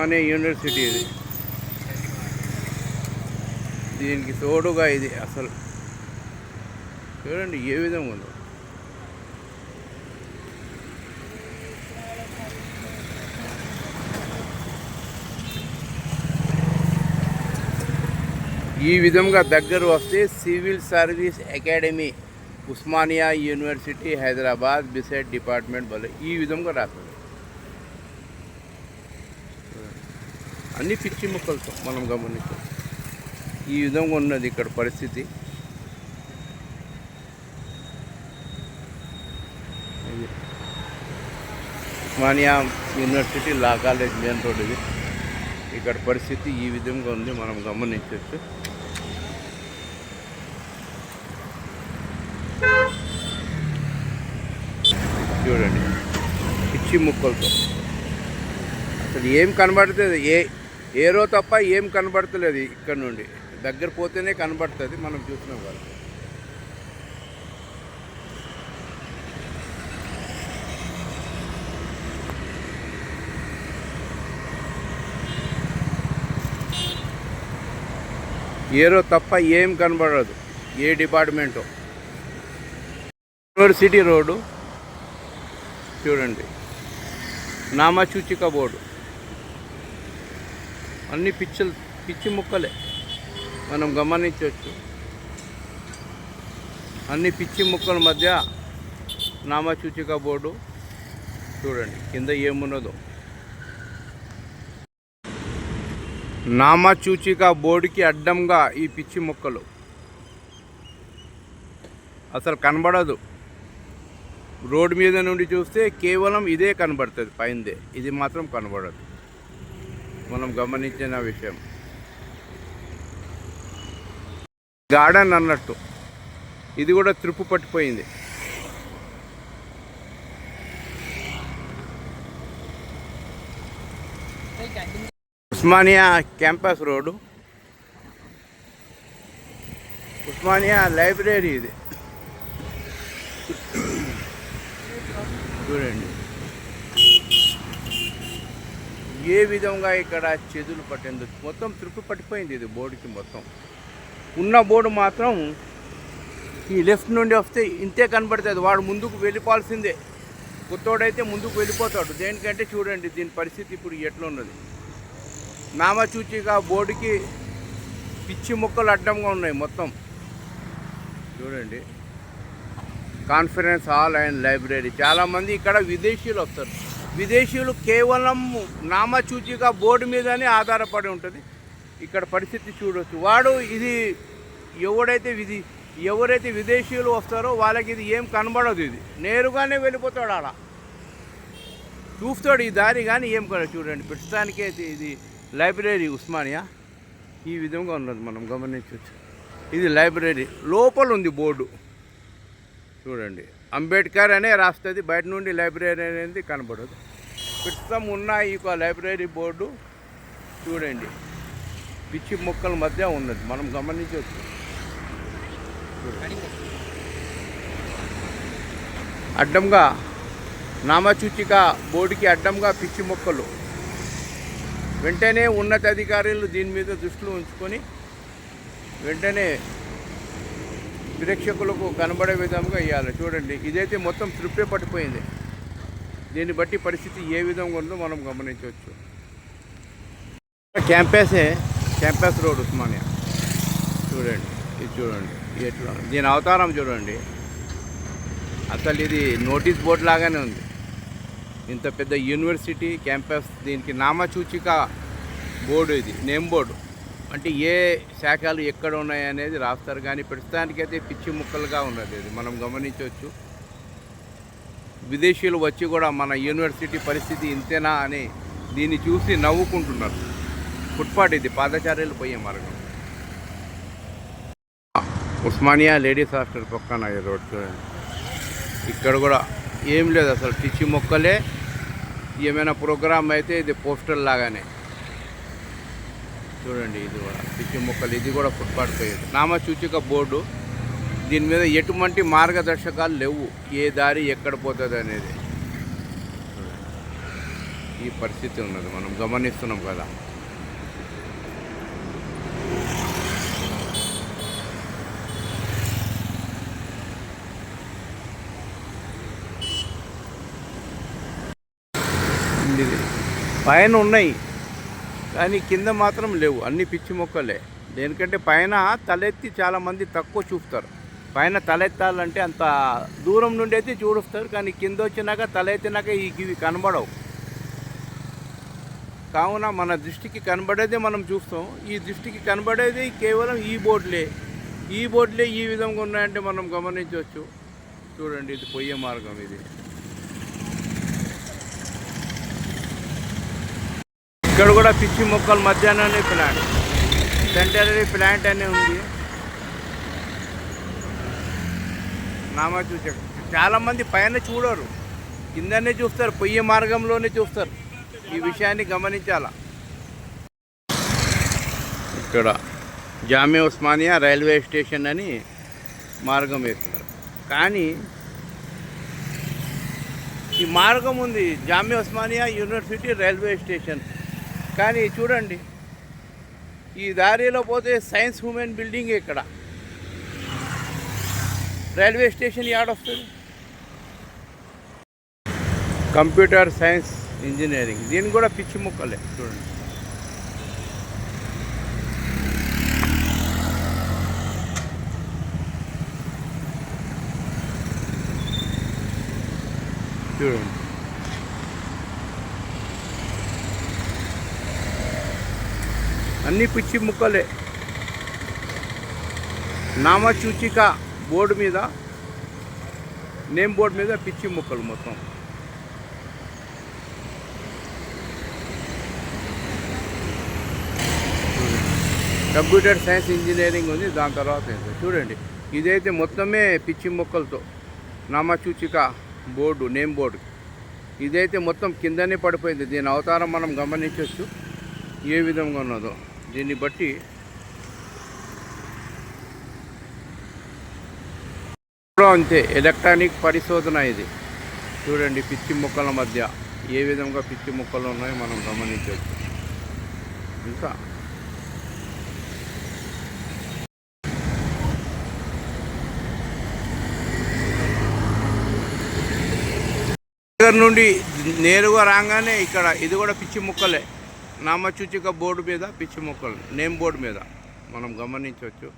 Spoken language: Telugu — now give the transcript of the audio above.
ఉస్మానియా యూనివర్సిటీ ఇది దీనికి తోడుగా ఇది అసలు చూడండి ఏ విధంగా ఉందో ఈ విధంగా దగ్గర వస్తే civil service academy Osmania university Hyderabad beside department బల ఈ విధంగా రాస్తుంది అన్ని పిచ్చి ముక్కలతో మనం గమనిస్తాం ఈ విధంగా ఉన్నది ఇక్కడ పరిస్థితి. ఇది. Osmania university law college main road ఇది. ఇక్కడ పరిస్థితి ఈ విధంగా ఉంది మనం గమనించవచ్చు చూడండి పిచ్చి ముక్కలతో. అసలు ఏం కనబడుతుంది ఏ ఏరో తప్ప ఏం కనబడతలేదు ఇక్కడ నుండి. దగ్గర పోతేనే కనబడుతుంది మనం చూసినాం వాళ్ళు ఏరో తప్ప ఏం కనబడదు ఏ డిపార్ట్మెంటో. యూనివర్సిటీ రోడ్డు చూడండి. నామసూచిక బోర్డు. అన్ని పిచ్చలు పిచ్చి ముక్కలే. మనం గమనించవచ్చు. అన్ని పిచ్చి ముక్కల మధ్య నామసూచిక బోర్డు చూడండి కింద ఏమున్నదో. నామసూచిక బోర్డుకి అడ్డంగా ఈ పిచ్చి ముక్కలు. అసలు కనబడదు. రోడ్డు మీద నుండి చూస్తే కేవలం ఇదే కనబడుతుంది పైందే. ఇది మాత్రం కనబడదు. మనం గమనించిన విషయం. గార్డెన్ అన్నట్టు. ఇది కూడా త్రిప్పు పట్టిపోయింది. Osmania campus road. Osmania library ఇది. చూడండి. ఏ విధంగా ఇక్కడ చెదులు పట్టేందుకు మొత్తం త్రిప్పు పట్టిపోయింది ఇది బోర్డుకి మొత్తం. ఉన్న బోర్డు మాత్రం ఈ లెఫ్ట్ నుండి వస్తే ఇంతే కనబడుతుంది. వాడు ముందుకు వెళ్ళిపోవాల్సిందే. కొత్తోడైతే ముందుకు వెళ్ళిపోతాడు. దేనికంటే చూడండి దీని పరిస్థితి ఇప్పుడు ఎట్లా ఉన్నది. నామచూచిగా బోర్డుకి పిచ్చి ముక్కలు అడ్డంగా ఉన్నాయి మొత్తం. చూడండి. Conference hall and library. చాలామంది ఇక్కడ విదేశీయులు వస్తారు. విదేశీయులు కేవలం నామచూచిగా బోర్డు మీదనే ఆధారపడి ఉంటుంది. ఇక్కడ పరిస్థితి చూడవచ్చు వాడు ఇది ఎవడైతే విధి ఎవరైతే విదేశీయులు వస్తారో వాళ్ళకి ఇది ఏం కనబడదు ఇది. నేరుగానే వెళ్ళిపోతాడు అలా చూస్తాడు ఈ దారి కానీ ఏం కన చూడండి ప్రస్తుతానికి అయితే ఇది లైబ్రరీ ఉస్మానియా. ఈ విధంగా ఉన్నది మనం గమనించవచ్చు. ఇది లైబ్రరీ. లోపల ఉంది బోర్డు. చూడండి. అంబేద్కర్ అనే రాస్తుంది బయట నుండి లైబ్రరీ అనేది కనబడదు. ప్రస్తుతం ఉన్న ఈ లైబ్రరీ బోర్డు చూడండి. పిచ్చి మొక్కల మధ్య ఉన్నది. మనం గమనించవచ్చు. అడ్డంగా నామసూచిక బోర్డుకి అడ్డంగా పిచ్చి మొక్కలు. వెంటనే ఉన్నతాధికారులు దీని మీద దృష్టిలో ఉంచుకొని వెంటనే ప్రేక్షకులకు కనబడే విధంగా ఇవ్వాలి చూడండి ఇదైతే మొత్తం తృప్తి పట్టిపోయింది. దీన్ని బట్టి పరిస్థితి ఏ విధంగా ఉందో మనం గమనించవచ్చు. క్యాంపసే క్యాంపస్ రోడ్ ఉస్మానియా. చూడండి ఇది చూడండి ఎట్లా దీని అవతారం చూడండి. అసలు ఇది నోటీస్ బోర్డు లాగానే ఉంది. ఇంత పెద్ద యూనివర్సిటీ క్యాంపస్ దీనికి నామసూచిక బోర్డు ఇది నేమ్ బోర్డు. అంటే ఏ శాఖలు ఎక్కడ ఉన్నాయి అనేది రాస్తారు. కానీ ప్రస్తుతానికైతే పిచ్చి ముక్కలుగా ఉన్నది ఇది. మనం గమనించవచ్చు. విదేశీయులు వచ్చి కూడా మన యూనివర్సిటీ పరిస్థితి ఇంతేనా అని దీన్ని చూసి నవ్వుకుంటున్నారు. ఫుట్పాత్ ఇది. పాదచార్యులు పోయే మార్గం. ఉస్మానియా లేడీస్ హాస్టల్ పక్కన ఈ రోడ్ చూడండి. ఇక్కడ కూడా ఏం లేదు అసలు. పిచ్చి మొక్కలే. ఏమైనా ప్రోగ్రామ్ అయితే ఇది పోస్టర్ లాగానే. చూడండి ఇది కూడా. పిచ్చి మొక్కలు. ఇది కూడా ఫుట్పాత్ పోయేది నామసూచిక బోర్డు. దీని మీద ఎటువంటి మార్గదర్శకాలు లేవు. ఏ దారి ఎక్కడ పోతుంది అనేది. ఈ పరిస్థితి ఉన్నది. మనం గమనిస్తున్నాం కదా. పైన ఉన్నాయి. కానీ కింద మాత్రం లేవు అన్ని పిచ్చి మొక్కలే. దేనికంటే పైన తలెత్తి చాలామంది తక్కువ చూపుతారు. పైన తలెత్తాలంటే అంత దూరం నుండి అయితే చూడుస్తారు కానీ కింద వచ్చినాక తలెత్తినాక ఈ ఇవి కనబడవు. కావున మన దృష్టికి కనబడేదే మనం చూస్తాం. ఈ దృష్టికి కనబడేది కేవలం ఈ బోర్డులే. ఈ బోర్డులే ఈ విధంగా ఉన్నాయంటే మనం గమనించవచ్చు. చూడండి ఇది పొయ్యే మార్గం ఇది. ఇక్కడ కూడా పిచ్చి మొక్కలు మధ్యాహ్నాన్ని ప్లాంట్. సెంటరీ ప్లాంట్ అనే ఉంది. నామా చూసాడు చాలా మంది పైన చూడరు. కిందనే చూస్తారు పొయ్యి మార్గంలోనే చూస్తారు. ఈ విషయాన్ని గమనించాల. ఇక్కడ జామియా ఉస్మానియా రైల్వే స్టేషన్ అని మార్గం వేస్తున్నారు. కానీ ఈ మార్గం ఉంది. Jamia Osmania university railway station. కానీ చూడండి ఈ దారిలో పోతే సైన్స్ ఉమెన్ బిల్డింగ్ ఇక్కడ. రైల్వే స్టేషన్ యాడొస్తుంది కంప్యూటర్ సైన్స్ ఇంజనీరింగ్. దీని కూడా పిచ్చి ముక్కలే చూడండి. చూడండి. అన్ని పిచ్చి ముక్కలే. నామసూచిక బోర్డు మీద నేమ్ బోర్డు మీద పిచ్చి ముక్కలు మొత్తం. కంప్యూటర్ సైన్స్ ఇంజనీరింగ్ ఉంది దాని తర్వాత చూడండి ఇదైతే మొత్తమే పిచ్చి మొక్కలతో నామసూచిక బోర్డు నేమ్ బోర్డు. ఇదైతే మొత్తం కిందనే పడిపోయింది. దీని అవతారం మనం గమనించవచ్చు ఏ విధంగా ఉన్నదో. దీన్ని బట్టి అంతే ఎలక్ట్రానిక్ పరిశోధన ఇది. చూడండి పిచ్చి మొక్కల మధ్య ఏ విధంగా పిచ్చి మొక్కలు ఉన్నాయో మనం గమనించవచ్చు. ఇంకా దగ్గర నుండి నేరుగా రాగానే ఇక్కడ ఇది కూడా పిచ్చి ముక్కలే. నామసూచిక బోర్డు మీద పిచ్చి మొక్కలు నేమ్ బోర్డు మీద మనం గమనించవచ్చు.